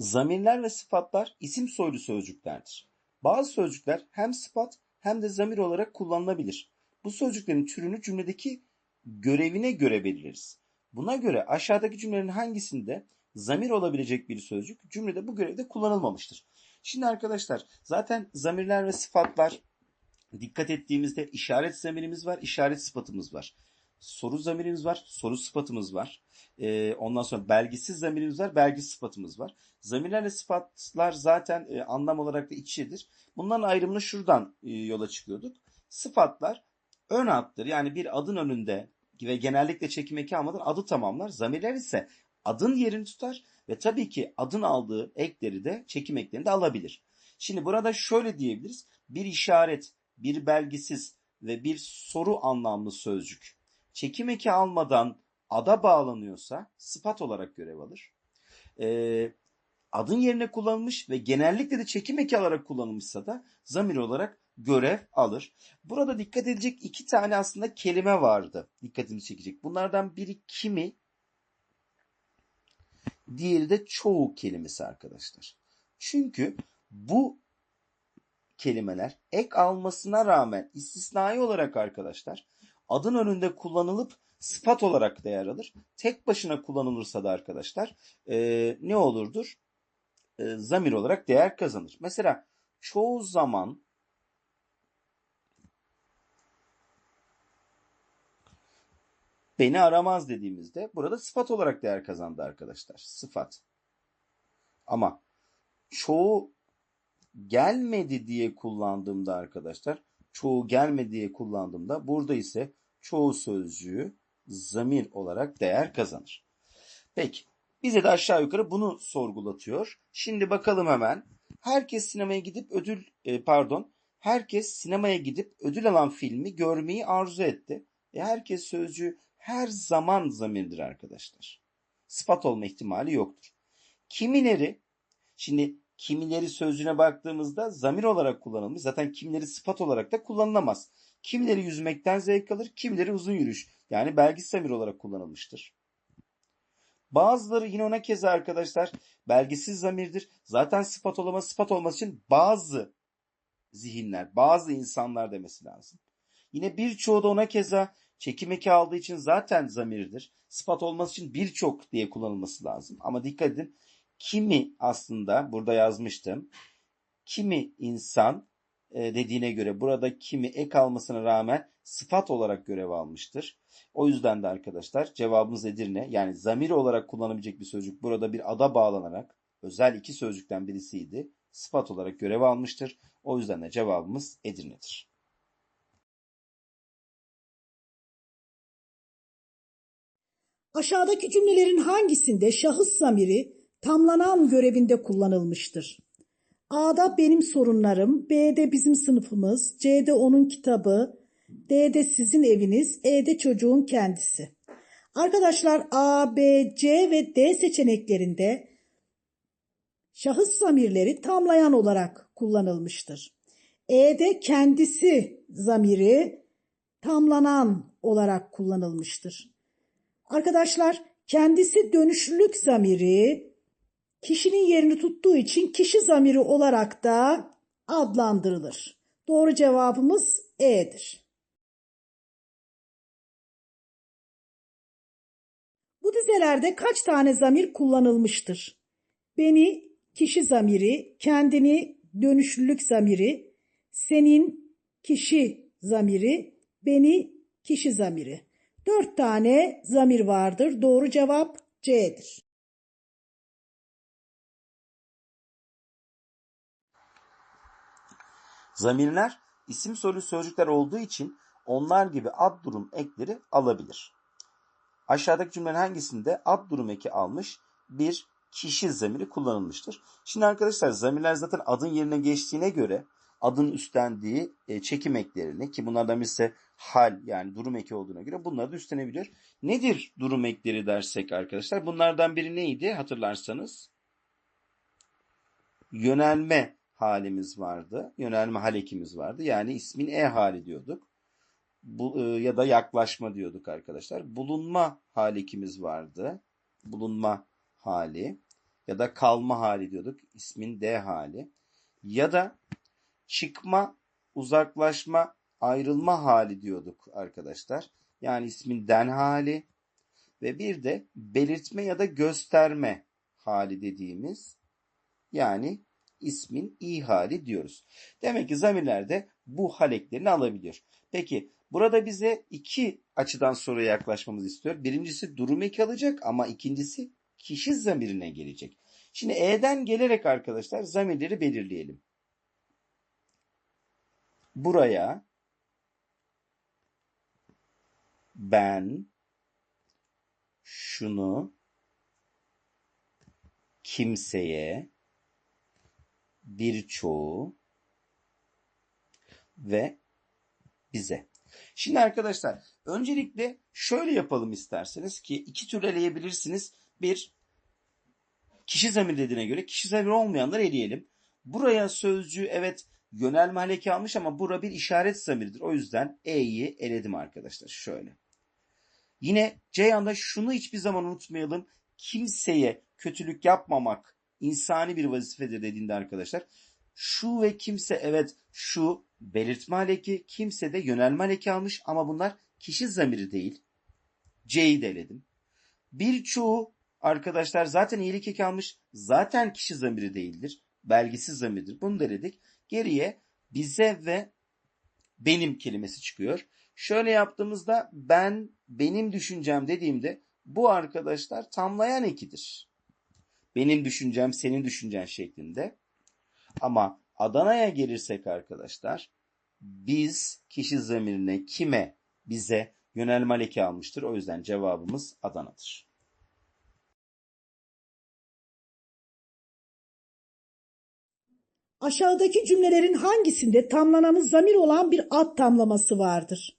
Zamirler ve sıfatlar isim soylu sözcüklerdir. Bazı sözcükler hem sıfat hem de zamir olarak kullanılabilir. Bu sözcüklerin türünü cümledeki görevine göre belirleriz. Buna göre aşağıdaki cümlelerin hangisinde zamir olabilecek bir sözcük cümlede bu görevde kullanılmamıştır. Şimdi arkadaşlar zaten zamirler ve sıfatlar dikkat ettiğimizde işaret zamirimiz var, işaret sıfatımız var. Soru zamirimiz var, soru sıfatımız var. Ee, ondan sonra belgisiz zamirimiz var, belgi sıfatımız var. Zamirlerle sıfatlar zaten e, anlam olarak da iç içedir. Bunların ayrımını şuradan e, yola çıkıyorduk. Sıfatlar ön addır. Yani bir adın önünde ve genellikle çekim eki adı tamamlar. Zamirler ise adın yerini tutar ve tabii ki adın aldığı ekleri de çekim eklerini de alabilir. Şimdi burada şöyle diyebiliriz. Bir işaret, bir belgisiz ve bir soru anlamlı sözcük çekim eki almadan ada bağlanıyorsa sıfat olarak görev alır. Ee, adın yerine kullanılmış ve genellikle de çekim eki alarak kullanılmışsa da zamir olarak görev alır. Burada dikkat edilecek iki tane aslında kelime vardı. Dikkatimizi çekecek. Bunlardan biri kimi, diğeri de çoğu kelimesi arkadaşlar. Çünkü bu kelimeler ek almasına rağmen istisnai olarak arkadaşlar adın önünde kullanılıp sıfat olarak değer alır. Tek başına kullanılırsa da arkadaşlar e, ne olurdur? E, zamir olarak değer kazanır. Mesela çoğu zaman beni aramaz dediğimizde burada sıfat olarak değer kazandı arkadaşlar. Sıfat. Ama çoğu gelmedi diye kullandığımda arkadaşlar çoğu gelmedi diye kullandığımda burada ise çoğu sözcüğü zamir olarak değer kazanır. Peki bize de aşağı yukarı bunu sorgulatıyor. Şimdi bakalım hemen. Herkes sinemaya gidip ödül e, pardon herkes sinemaya gidip ödül alan filmi görmeyi arzu etti. E, herkes sözcüğü her zaman zamirdir arkadaşlar. Sıfat olma ihtimali yoktur. Kimileri şimdi kimileri sözcüğüne baktığımızda zamir olarak kullanılmış. Zaten kimileri sıfat olarak da kullanılamaz. Kimileri yüzmekten zevk alır, kimileri uzun yürüyüş. Yani belgisiz zamir olarak kullanılmıştır. Bazıları yine ona keza arkadaşlar belgisiz zamirdir. Zaten sıfat olamaz. Sıfat olması için bazı zihinler, bazı insanlar demesi lazım. Yine birçoğu da ona keza çekim eki aldığı için zaten zamirdir. Sıfat olması için birçok diye kullanılması lazım. Ama dikkat edin kimi aslında burada yazmıştım. Kimi insan e, dediğine göre burada kimi ek almasına rağmen sıfat olarak görev almıştır. O yüzden de arkadaşlar cevabımız Edirne. Yani zamir olarak kullanabilecek bir sözcük burada bir ada bağlanarak özel iki sözcükten birisiydi. Sıfat olarak görev almıştır. O yüzden de cevabımız Edirne'dir. Aşağıdaki cümlelerin hangisinde şahıs zamiri tamlanan görevinde kullanılmıştır? A'da benim sorunlarım, B'de bizim sınıfımız, C'de onun kitabı, D'de sizin eviniz, E'de çocuğun kendisi. Arkadaşlar A, B, C ve D seçeneklerinde şahıs zamirleri tamlayan olarak kullanılmıştır. E'de kendisi zamiri tamlanan olarak kullanılmıştır. Arkadaşlar kendisi dönüşlülük zamiri kişinin yerini tuttuğu için kişi zamiri olarak da adlandırılır. Doğru cevabımız E'dir. Bu dizelerde kaç tane zamir kullanılmıştır? Beni kişi zamiri, kendini dönüşlülük zamiri, senin kişi zamiri, beni kişi zamiri. Dört tane zamir vardır. Doğru cevap C'dir. Zamirler isim soru sözcükler olduğu için onlar gibi ad durum ekleri alabilir. Aşağıdaki cümlenin hangisinde ad durum eki almış bir kişi zamiri kullanılmıştır? Şimdi arkadaşlar zamirler zaten adın yerine geçtiğine göre adın üstlendiği e, çekim eklerini ki bunlardan birisi hal yani durum eki olduğuna göre bunları da üstlenebiliyor. Nedir durum ekleri dersek arkadaşlar? Bunlardan biri neydi hatırlarsanız? Yönelme halimiz vardı. Yönelme hal ekimiz vardı. Yani ismin e hali diyorduk. Bu, e, ya da yaklaşma diyorduk arkadaşlar. Bulunma hal ekimiz vardı. Bulunma hali. ya da kalma hali diyorduk. İsmin D hali. Ya da çıkma, uzaklaşma, ayrılma hali diyorduk arkadaşlar. Yani ismin den hali ve bir de belirtme ya da gösterme hali dediğimiz yani ismin i hali diyoruz. Demek ki zamirlerde bu hal eklerini alabiliyor. Peki burada bize iki açıdan soruya yaklaşmamızı istiyor. Birincisi durum eki alacak ama ikincisi kişi zamirine gelecek. Şimdi e'den gelerek arkadaşlar zamirleri belirleyelim. Buraya ben şunu kimseye birçoğu ve bize. Şimdi arkadaşlar öncelikle şöyle yapalım isterseniz ki iki tür eleyebilirsiniz. Bir kişi zamiri dediğine göre kişi zamiri olmayanları eleyelim. Buraya sözcüğü evet yönelme haleki almış ama bura bir işaret zamiridir. O yüzden E'yi eledim arkadaşlar. Şöyle. Yine Ceyhan'da şunu hiçbir zaman unutmayalım. Kimseye kötülük yapmamak insani bir vazifedir dediğinde arkadaşlar. Şu ve kimse evet şu belirtme haleki kimse de yönelme haleki almış ama bunlar kişi zamiri değil. C'yi de eledim. Birçoğu arkadaşlar zaten iyilik eki almış zaten kişi zamiri değildir. Belgisiz zamirdir. Bunu da eledik. Geriye bize ve benim kelimesi çıkıyor. Şöyle yaptığımızda ben benim düşüncem dediğimde bu arkadaşlar tamlayan ekidir. Benim düşüncem senin düşüncen şeklinde. Ama Adana'ya gelirsek arkadaşlar biz kişi zamirine kime bize yönelme leki almıştır. O yüzden cevabımız Adana'dır. Aşağıdaki cümlelerin hangisinde tamlanan zamir olan bir ad tamlaması vardır?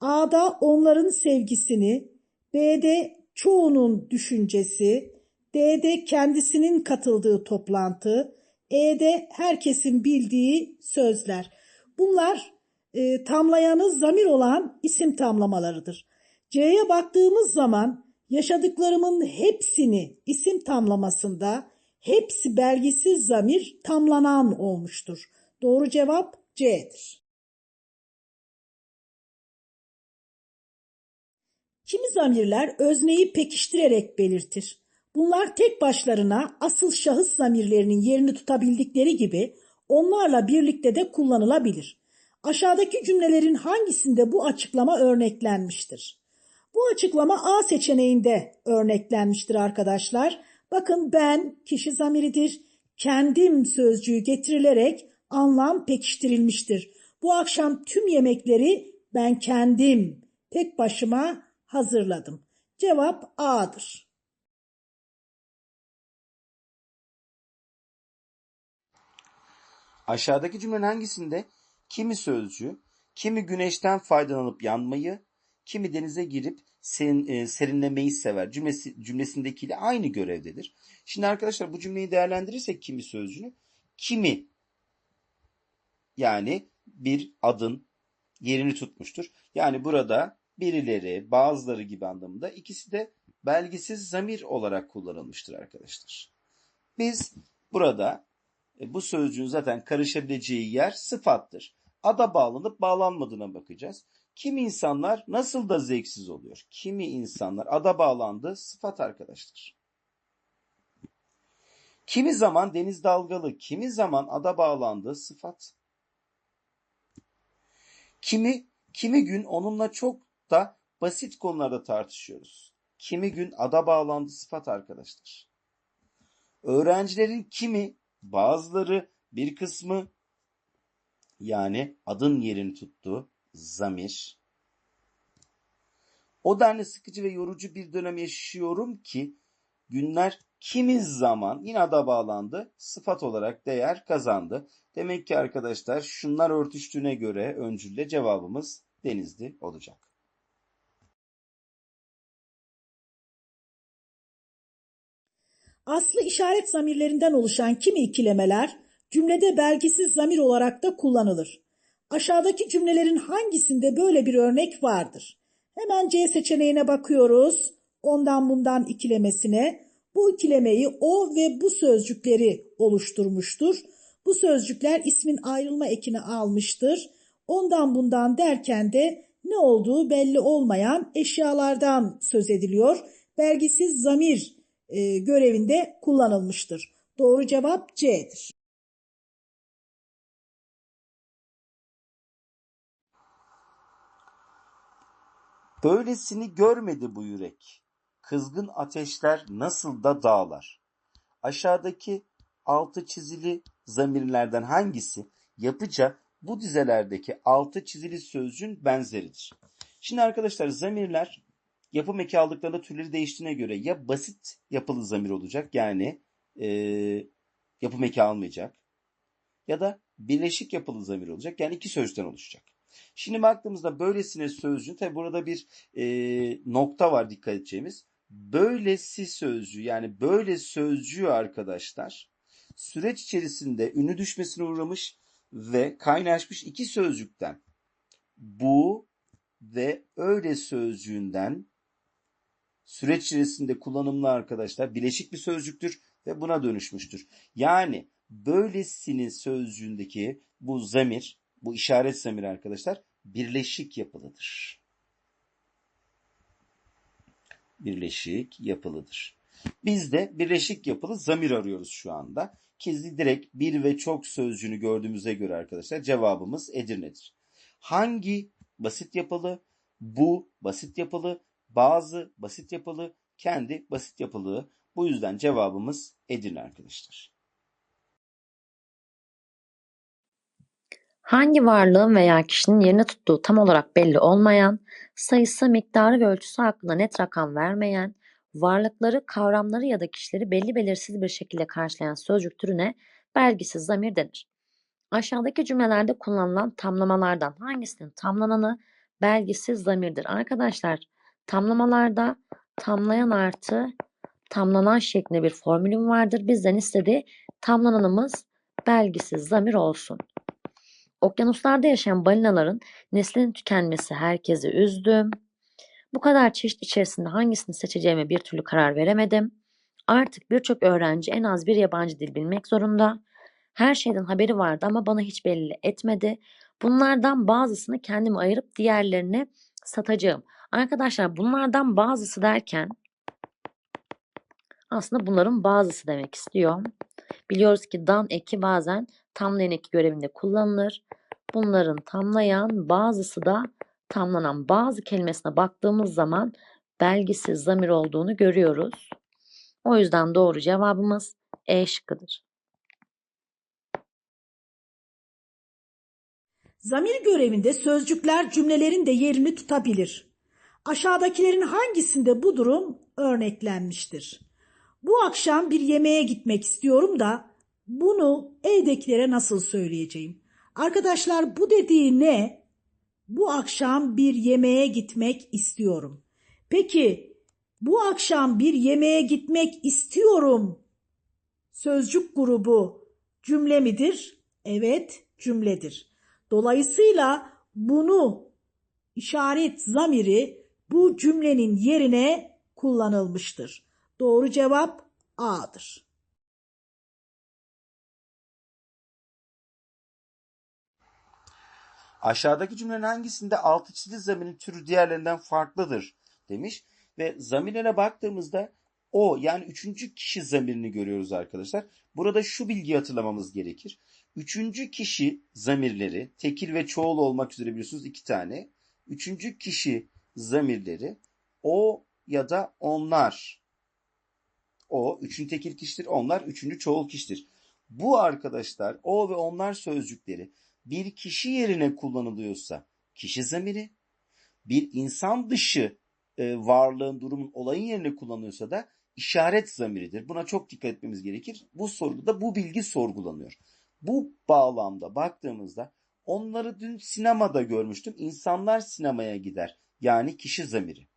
A'da onların sevgisini, B'de çoğunun düşüncesi, D'de kendisinin katıldığı toplantı, E'de herkesin bildiği sözler. Bunlar e, tamlayanı zamir olan isim tamlamalarıdır. C'ye baktığımız zaman yaşadıklarımın hepsini isim tamlamasında hepsi belgisiz zamir tamlanan olmuştur. Doğru cevap C'dir. Kimi zamirler özneyi pekiştirerek belirtir. Bunlar tek başlarına asıl şahıs zamirlerinin yerini tutabildikleri gibi onlarla birlikte de kullanılabilir. Aşağıdaki cümlelerin hangisinde bu açıklama örneklenmiştir? Bu açıklama A seçeneğinde örneklenmiştir arkadaşlar. Bakın ben kişi zamiridir. Kendim sözcüğü getirilerek anlam pekiştirilmiştir. Bu akşam tüm yemekleri ben kendim tek başıma hazırladım. Cevap A'dır. Aşağıdaki cümlenin hangisinde kimi sözcüğü, kimi güneşten faydalanıp yanmayı, kimi denize girip serin, e, serinlemeyi sever cümlesi, cümlesindekiyle aynı görevdedir. Şimdi arkadaşlar bu cümleyi değerlendirirsek kimi sözcüğünü, kimi yani bir adın yerini tutmuştur. Yani burada birileri, bazıları gibi anlamında ikisi de belgisiz zamir olarak kullanılmıştır arkadaşlar. Biz burada e, bu sözcüğün zaten karışabileceği yer sıfattır. Ada bağlanıp bağlanmadığına bakacağız. Kimi insanlar nasıl da zevksiz oluyor? Kimi insanlar ada bağlandı sıfat arkadaşlar. Kimi zaman deniz dalgalı, kimi zaman ada bağlandı sıfat. Kimi kimi gün onunla çok da basit konularda tartışıyoruz. Kimi gün ada bağlandı sıfat arkadaşlar. Öğrencilerin kimi bazıları bir kısmı yani adın yerini tuttu zamir. O denli sıkıcı ve yorucu bir dönem yaşıyorum ki günler kimi zaman yine ada bağlandı sıfat olarak değer kazandı. Demek ki arkadaşlar şunlar örtüştüğüne göre öncülle cevabımız denizli olacak. Aslı işaret zamirlerinden oluşan kimi ikilemeler cümlede belgisiz zamir olarak da kullanılır. Aşağıdaki cümlelerin hangisinde böyle bir örnek vardır? Hemen C seçeneğine bakıyoruz. Ondan bundan ikilemesine. Bu ikilemeyi o ve bu sözcükleri oluşturmuştur. Bu sözcükler ismin ayrılma ekini almıştır. Ondan bundan derken de ne olduğu belli olmayan eşyalardan söz ediliyor. Belgisiz zamir e, görevinde kullanılmıştır. Doğru cevap C'dir. Böylesini görmedi bu yürek. Kızgın ateşler nasıl da dağlar. Aşağıdaki altı çizili zamirlerden hangisi yapıca bu dizelerdeki altı çizili sözcüğün benzeridir? Şimdi arkadaşlar zamirler yapım eki aldıklarında türleri değiştiğine göre ya basit yapılı zamir olacak yani e, yapım eki almayacak ya da birleşik yapılı zamir olacak yani iki sözcükten oluşacak. Şimdi baktığımızda böylesine sözcüğün tabi burada bir e, nokta var dikkat edeceğimiz. Böylesi sözcüğü yani böyle sözcüğü arkadaşlar süreç içerisinde ünlü düşmesine uğramış ve kaynaşmış iki sözcükten bu ve öyle sözcüğünden süreç içerisinde kullanımlı arkadaşlar bileşik bir sözcüktür ve buna dönüşmüştür. Yani böylesinin sözcüğündeki bu zamir, bu işaret zamiri arkadaşlar birleşik yapılıdır. Birleşik yapılıdır. Biz de birleşik yapılı zamir arıyoruz şu anda. Kezi direkt bir ve çok sözcüğünü gördüğümüze göre arkadaşlar cevabımız Edirne'dir. Hangi basit yapılı, bu basit yapılı, bazı basit yapılı, kendi basit yapılı. Bu yüzden cevabımız Edirne arkadaşlar. Hangi varlığın veya kişinin yerini tuttuğu tam olarak belli olmayan, sayısı, miktarı ve ölçüsü hakkında net rakam vermeyen, varlıkları, kavramları ya da kişileri belli belirsiz bir şekilde karşılayan sözcük türüne belgisiz zamir denir. Aşağıdaki cümlelerde kullanılan tamlamalardan hangisinin tamlananı belgisiz zamirdir? Arkadaşlar tamlamalarda tamlayan artı tamlanan şeklinde bir formülüm vardır. Bizden istediği tamlananımız belgisiz zamir olsun. Okyanuslarda yaşayan balinaların neslinin tükenmesi herkesi üzdü. Bu kadar çeşit içerisinde hangisini seçeceğime bir türlü karar veremedim. Artık birçok öğrenci en az bir yabancı dil bilmek zorunda. Her şeyden haberi vardı ama bana hiç belli etmedi. Bunlardan bazısını kendime ayırıp diğerlerini satacağım. Arkadaşlar bunlardan bazısı derken aslında bunların bazısı demek istiyor. Biliyoruz ki dan eki bazen tamlayan eki görevinde kullanılır. Bunların tamlayan bazısı da tamlanan bazı kelimesine baktığımız zaman belgisiz zamir olduğunu görüyoruz. O yüzden doğru cevabımız E şıkkıdır. Zamir görevinde sözcükler cümlelerin de yerini tutabilir. Aşağıdakilerin hangisinde bu durum örneklenmiştir? Bu akşam bir yemeğe gitmek istiyorum da bunu evdekilere nasıl söyleyeceğim? Arkadaşlar bu dediği ne? Bu akşam bir yemeğe gitmek istiyorum. Peki bu akşam bir yemeğe gitmek istiyorum. Sözcük grubu cümle midir? Evet, cümledir. Dolayısıyla bunu işaret zamiri bu cümlenin yerine kullanılmıştır. Doğru cevap A'dır. Aşağıdaki cümlenin hangisinde altı çizili zamirin türü diğerlerinden farklıdır demiş. Ve zamirlere baktığımızda o yani üçüncü kişi zamirini görüyoruz arkadaşlar. Burada şu bilgiyi hatırlamamız gerekir. Üçüncü kişi zamirleri tekil ve çoğul olmak üzere biliyorsunuz iki tane. Üçüncü kişi zamirleri o ya da onlar. O üçüncü tekil kişidir. Onlar üçüncü çoğul kişidir. Bu arkadaşlar o ve onlar sözcükleri bir kişi yerine kullanılıyorsa kişi zamiri, bir insan dışı e, varlığın, durumun, olayın yerine kullanılıyorsa da işaret zamiridir. Buna çok dikkat etmemiz gerekir. Bu soruda da bu bilgi sorgulanıyor. Bu bağlamda baktığımızda onları dün sinemada görmüştüm. İnsanlar sinemaya gider. Yani kişi zamiri.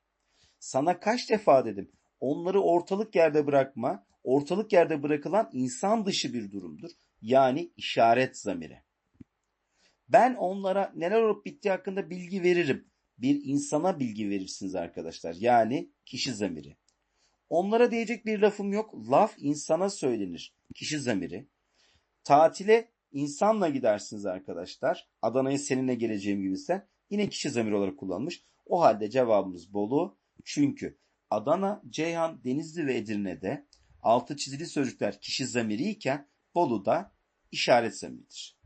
Sana kaç defa dedim onları ortalık yerde bırakma. Ortalık yerde bırakılan insan dışı bir durumdur. Yani işaret zamiri. Ben onlara neler olup bittiği hakkında bilgi veririm. Bir insana bilgi verirsiniz arkadaşlar. Yani kişi zamiri. Onlara diyecek bir lafım yok. Laf insana söylenir. Kişi zamiri. Tatile insanla gidersiniz arkadaşlar. Adana'ya seninle geleceğim gibi sen. Yine kişi zamiri olarak kullanmış. O halde cevabımız Bolu. Çünkü Adana, Ceyhan, Denizli ve Edirne'de altı çizili sözcükler kişi zamiri iken Bolu'da işaret zamiridir.